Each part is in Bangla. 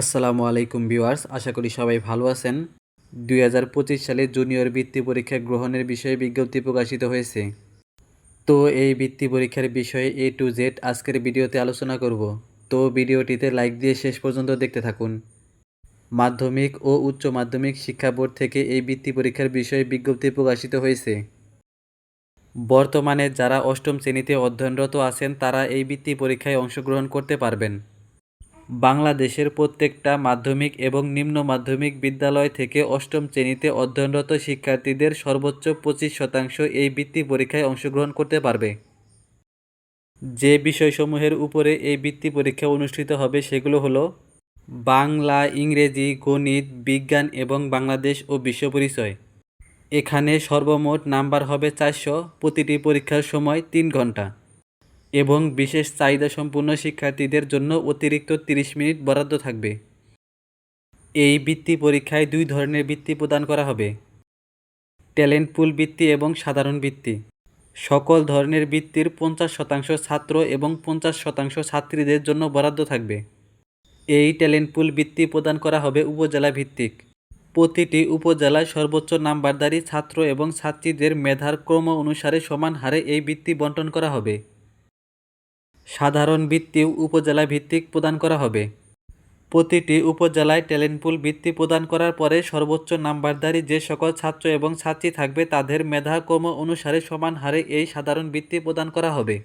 আসসালামু আলাইকুম ভিউয়ার্স, আশা করি সবাই ভালো আছেন। দুই হাজার পঁচিশ সালে জুনিয়র বৃত্তি পরীক্ষা গ্রহণের বিষয়ে বিজ্ঞপ্তি প্রকাশিত হয়েছে। তো এই বৃত্তি পরীক্ষার বিষয়ে এ টু জেড আজকের ভিডিওতে আলোচনা করব। তো ভিডিওটিতে লাইক দিয়ে শেষ পর্যন্ত দেখতে থাকুন। মাধ্যমিক ও উচ্চ মাধ্যমিক শিক্ষা বোর্ড থেকে এই বৃত্তি পরীক্ষার বিষয়ে বিজ্ঞপ্তি প্রকাশিত হয়েছে। বর্তমানে যারা অষ্টম শ্রেণীতে অধ্যয়নরত আছেন, তারা এই বৃত্তি পরীক্ষায় অংশগ্রহণ করতে পারবেন। বাংলাদেশের প্রত্যেকটা মাধ্যমিক এবং নিম্ন মাধ্যমিক বিদ্যালয় থেকে অষ্টম শ্রেণীতে অধ্যয়নরত শিক্ষার্থীদের সর্বোচ্চ পঁচিশ শতাংশ এই বৃত্তি পরীক্ষায় অংশগ্রহণ করতে পারবে। যে বিষয়সমূহের উপরে এই বৃত্তি পরীক্ষা অনুষ্ঠিত হবে সেগুলো হলো বাংলা, ইংরেজি, গণিত, বিজ্ঞান এবং বাংলাদেশ ও বিশ্ব পরিচয়। এখানে সর্বমোট নাম্বার হবে চারশো, প্রতিটি পরীক্ষার সময় তিন ঘণ্টা। এবং বিশেষ চাহিদা সম্পন্ন শিক্ষার্থীদের জন্য অতিরিক্ত 30 মিনিট বরাদ্দ থাকবে। এই বৃত্তি পরীক্ষায় দুই ধরনের বৃত্তি প্রদান করা হবে। ট্যালেন্ট পুল বৃত্তি এবং সাধারণ বৃত্তি। সকল ধরনের বৃত্তির পঞ্চাশ শতাংশ ছাত্র এবং পঞ্চাশ শতাংশ ছাত্রীদের জন্য বরাদ্দ থাকবে। এই ট্যালেন্ট পুল বৃত্তি প্রদান করা হবে উপজেলা ভিত্তিক। প্রতিটি উপজেলায় সর্বোচ্চ নাম্বারধারী ছাত্র এবং ছাত্রীদের মেধার ক্রম অনুসারে সমান হারে এই বৃত্তি বন্টন করা হবে। সাধারণ বৃত্তিও উপজেলা ভিত্তিক প্রদান করা হবে। প্রতিটি উপজেলায় ট্যালেন্ট পুল বৃত্তি প্রদান করার পরে সর্বোচ্চ নাম্বারধারী যে সকল ছাত্র এবং ছাত্রী থাকবে তাদের মেধাক্রম অনুসারে সমান হারে এই সাধারণ বৃত্তি প্রদান করা হবে।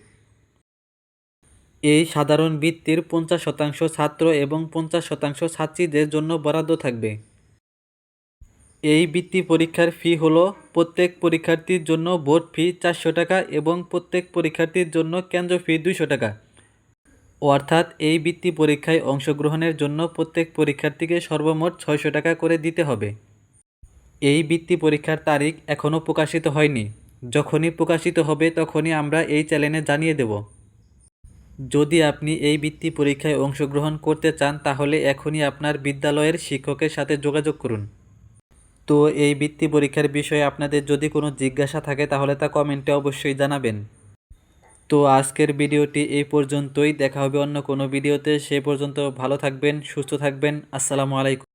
এই সাধারণ বৃত্তির পঞ্চাশ শতাংশ ছাত্র এবং পঞ্চাশ শতাংশ ছাত্রীদের জন্য বরাদ্দ থাকবে। এই বৃত্তি পরীক্ষার ফি হল প্রত্যেক পরীক্ষার্থীর জন্য বোর্ড ফি চারশো টাকা এবং প্রত্যেক পরীক্ষার্থীর জন্য কেন্দ্র ফি দুইশো টাকা। অর্থাৎ এই বৃত্তি পরীক্ষায় অংশগ্রহণের জন্য প্রত্যেক পরীক্ষার্থীকে সর্বমোট ছয়শো টাকা করে দিতে হবে। এই বৃত্তি পরীক্ষার তারিখ এখনও প্রকাশিত হয়নি। যখনই প্রকাশিত হবে তখনই আমরা এই চ্যানেলে জানিয়ে দেব। যদি আপনি এই বৃত্তি পরীক্ষায় অংশগ্রহণ করতে চান তাহলে এখনই আপনার বিদ্যালয়ের শিক্ষকের সাথে যোগাযোগ করুন। তো এই বৃত্তি পরীক্ষার বিষয়ে আপনাদের যদি কোনো জিজ্ঞাসা থাকে তাহলে তা কমেন্টে অবশ্যই জানাবেন। তো আজকের ভিডিওটি এই পর্যন্তই। দেখা হবে অন্য কোনো ভিডিওতে। সে পর্যন্ত ভালো থাকবেন, সুস্থ থাকবেন। আসসালামু আলাইকুম।